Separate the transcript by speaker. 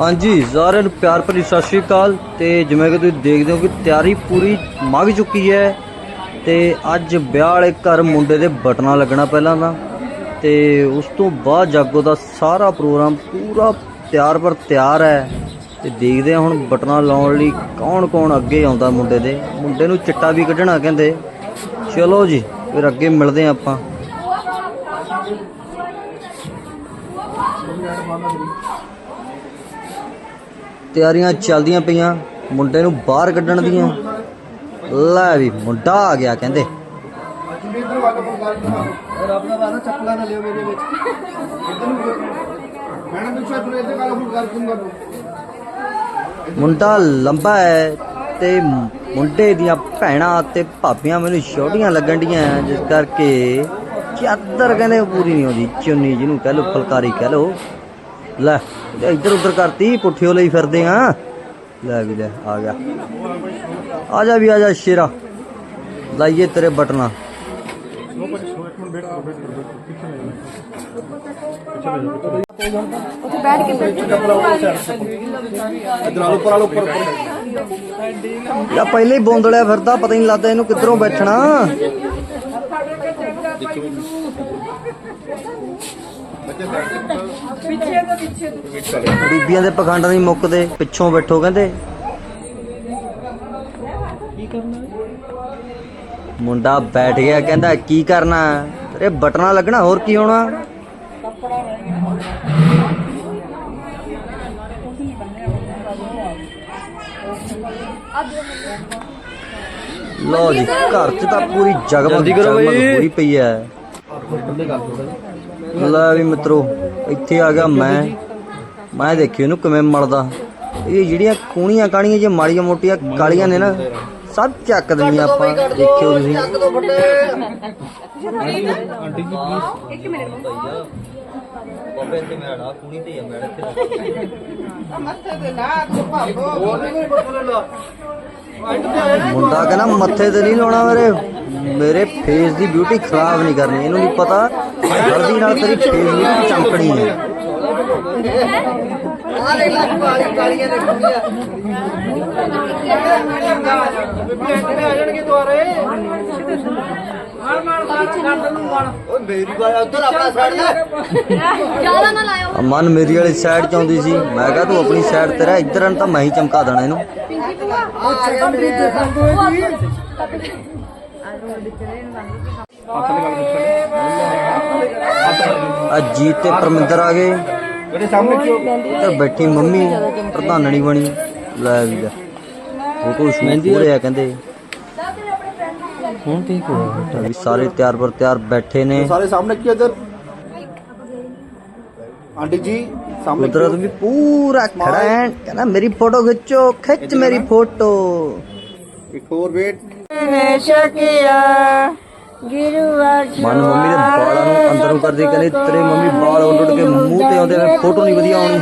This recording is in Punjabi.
Speaker 1: ਹਾਂਜੀ, ਸਾਰਿਆਂ ਨੂੰ ਪਿਆਰ ਭਰੀ ਸਤਿ ਸ਼੍ਰੀ ਅਕਾਲ ਤੇ ਜਿਵੇਂ ਕਿ ਤੁਸੀਂ ਦੇਖਦੇ ਹੋ ਕਿ ਤਿਆਰੀ ਪੂਰੀ ਮੱਗ ਚੁੱਕੀ ਹੈ ਤੇ ਅੱਜ ਵਿਆਹ ਵਾਲੇ ਘਰ ਮੁੰਡੇ ਦੇ ਬਟਨਾ ਲੱਗਣਾ ਪਹਿਲਾਂ ਤਾਂ ਤੇ ਉਸ ਤੋਂ ਬਾਅਦ ਜਾਗੋ ਦਾ ਸਾਰਾ ਪ੍ਰੋਗਰਾਮ ਪੂਰਾ ਤਿਆਰ ਪਰ ਤਿਆਰ ਹੈ ਤੇ ਦੇਖਦੇ ਹਾਂ ਹੁਣ ਬਟਨਾ ਲਾਉਣ ਲਈ ਕੌਣ ਕੌਣ ਅੱਗੇ ਆਉਂਦਾ ਮੁੰਡੇ ਦੇ। ਮੁੰਡੇ ਨੂੰ ਚਿੱਟਾ ਵੀ ਕੱਢਣਾ ਕਹਿੰਦੇ। ਚਲੋ ਜੀ, ਫਿਰ ਅੱਗੇ ਮਿਲਦੇ ਹਾਂ ਆਪਾਂ। ਤਿਆਰੀਆਂ ਚੱਲਦੀਆਂ ਪਈਆਂ। ਮੁੰਡੇ ਨੂੰ ਬਾਹਰ ਕੱਢਣ ਦੀਆਂ। ਲੈ ਵੀ ਮੁੰਡਾ ਆ ਗਿਆ ਕਹਿੰਦੇ। ਮੁੰਡਾ ਲੰਬਾ ਹੈ ਤੇ ਮੁੰਡੇ ਦੀਆਂ ਭੈਣਾਂ ਤੇ ਭਾਬੀਆਂ ਮੈਨੂੰ ਛੋਟੀਆਂ ਲੱਗਣ ਡੀਆਂ ਜਿਸ ਕਰਕੇ ਚਾਦਰ ਕਹਿੰਦੇ ਪੂਰੀ ਨਹੀਂ ਆਉਂਦੀ। ਚੁੰਨੀ ਜਿਹਨੂੰ ਕਹ ਲੋ ਫਲਕਾਰੀ ਕਹ ਲੋ ਲੈ ਇੱਧਰ ਉੱਧਰ ਕਰਤੀ, ਪੁੱਠਿਓ ਲਈ ਫਿਰਦੇ ਆ। ਲੈ ਵੀ ਲੈ, ਆ ਗਿਆ। ਆ ਜਾ ਵੀ, ਆ ਜਾ ਸ਼ੇਰਾ। ਲਾਈਏ ਤੇਰੇ ਬਟਨਾ।
Speaker 2: ਉੱਥੇ ਬੈਠ ਕੇ
Speaker 3: ਇਧਰ ਆਲੋ ਪਰ ਆਲੋ ਪਰ
Speaker 1: ਯਾ ਪਹਿਲੇ ਹੀ ਬੋਂਦਲਿਆ ਫਿਰਦਾ, ਪਤਾ ਹੀ ਨਹੀਂ ਲੱਗਦਾ ਇਹਨੂੰ ਕਿੱਧਰੋਂ ਬੈਠਣਾ। ਬੀਬੀਆਂ ਦੇ ਪਖੰਡ ਨਹੀਂ ਮੁੱਕਦੇ ਪਿੱਛੋਂ ਬੈਠੋ ਕਹਿੰਦੇ। ਮੁੰਡਾ ਬੈਠ ਗਿਆ ਕਹਿੰਦਾ ਕੀ ਕਰਨਾ? ਤੇਰੇ ਬਟਨਾ ਲੱਗਣਾ ਹੋਰ ਕੀ ਹੋਣਾ? ਲੋ ਜੀ ਘਰ 'ਚ ਤਾਂ ਪੂਰੀ ਜਗਮਗ ਜਗਮਗ ਹੋਈ ਪਈ ਐ ਲੈ ਵੀ ਮਿੱਤਰੋ ਇੱਥੇ ਆ ਗਿਆ ਮੈਂ। ਮੈਂ ਦੇਖੀ ਇਹਨੂੰ ਕਿਵੇਂ ਮਲਦਾ। ਇਹ ਜਿਹੜੀਆਂ ਕੂਣੀਆਂ ਕਾਣੀਆਂ ਜੇ ਮਾੜੀਆਂ ਮੋਟੀਆਂ ਕਾਲੀਆਂ ਨੇ ਨਾ ਸਭ ਚੱਕ ਦਿੰਦੀਆਂ ਆਪਾਂ। ਦੇਖਿਓ ਤੁਸੀਂ। ਬਾਬੇ ਤੇ ਮੈੜਾ ਕੂਣੀ ਤੇ ਮੈੜਾ ਮੁੰਡਾ ਕਹਿੰਦਾ ਮੱਥੇ ਤੇ ਨਹੀਂ ਲਾਉਣਾ ਮੇਰੇ ਮੇਰੇ ਫੇਸ ਦੀ ਬਿਊਟੀ ਖਰਾਬ ਨਹੀਂ ਕਰਨੀ। ਇਹਨੂੰ ਨਹੀਂ ਪਤਾ ਹਲਦੀ ਨਾਲ ਤੇਰੀ ਫੇਸ ਬਿਊਟੀ ਚਮਕਣੀ ਹੈ।
Speaker 2: ਜ਼ਿਆਦਾ ਨਾ ਲਾਇਓ।
Speaker 1: ਮਨ ਮੇਰੀ ਵਾਲੀ ਸਾਈਡ ਚ ਆਉਂਦੀ ਸੀ। ਮੈਂ ਕਿਹਾ ਤੂੰ ਆਪਣੀ ਸਾਈਡ ਤੇ ਰਹਿ। ਇੱਧਰ ਤਾਂ ਮੈਂ ਹੀ ਚਮਕਾ ਦੇਣਾ ਇਹਨੂੰ।
Speaker 2: ਪਿੰਕੀ ਭੂਆ
Speaker 1: ਆ ਜੀਤ ਤੇ ਪਰਮਿੰਦਰ ਆ ਗਏ।
Speaker 3: ਮੇਰੇ ਸਾਹਮਣੇ ਕਿਉਂ
Speaker 1: ਇੱਧਰ ਬੈਠੀ ਮੰਮੀ ਪ੍ਰਧਾਨਣੀ ਬਣੀ। ਲੈ ਵੀ ਲੈ। ਫੋਟੋ ਸ਼ੂਟ ਪੂਰੇ ਆ ਕਹਿੰਦੇ। ਹੁਣ ਠੀਕ ਹੋ ਵੀ ਸਾਰੇ ਤਿਆਰ ਪਰ ਤਿਆਰ ਬੈਠੇ ਨੇ।
Speaker 3: ਸਾਰੇ ਸਾਹਮਣੇ ਕਿਉਂ ਇਧਰ? ਆਂਟੀ ਜੀ
Speaker 1: ਕੁਦਰਤ ਵੀ ਪੂਰਾ ਖੜਾ ਹੈ। ਕਹਿੰਦਾ ਮੇਰੀ ਫੋਟੋ ਖਿੱਚੋ ਖਿੱਚ ਮੇਰੀ ਫੋਟੋ
Speaker 3: ਇੱਕ ਹੋਰ ਵੇਟ।
Speaker 1: ਮਨ ਮੰਮੀ ਦੇ ਬਾਲਾਂ ਨੂੰ ਅੰਦਰੋਂ ਕਰਦੀ ਕਹਿੰਦੀ ਤੇਰੇ ਮੰਮੀ ਬਾਲ ਉੱਡ ਉੱਡ ਕੇ ਮੂੰਹ ਤੇ ਆਉਂਦੇ ਨੇ ਫੋਟੋ ਨਹੀਂ ਵਧੀਆ ਆਉਣੀ।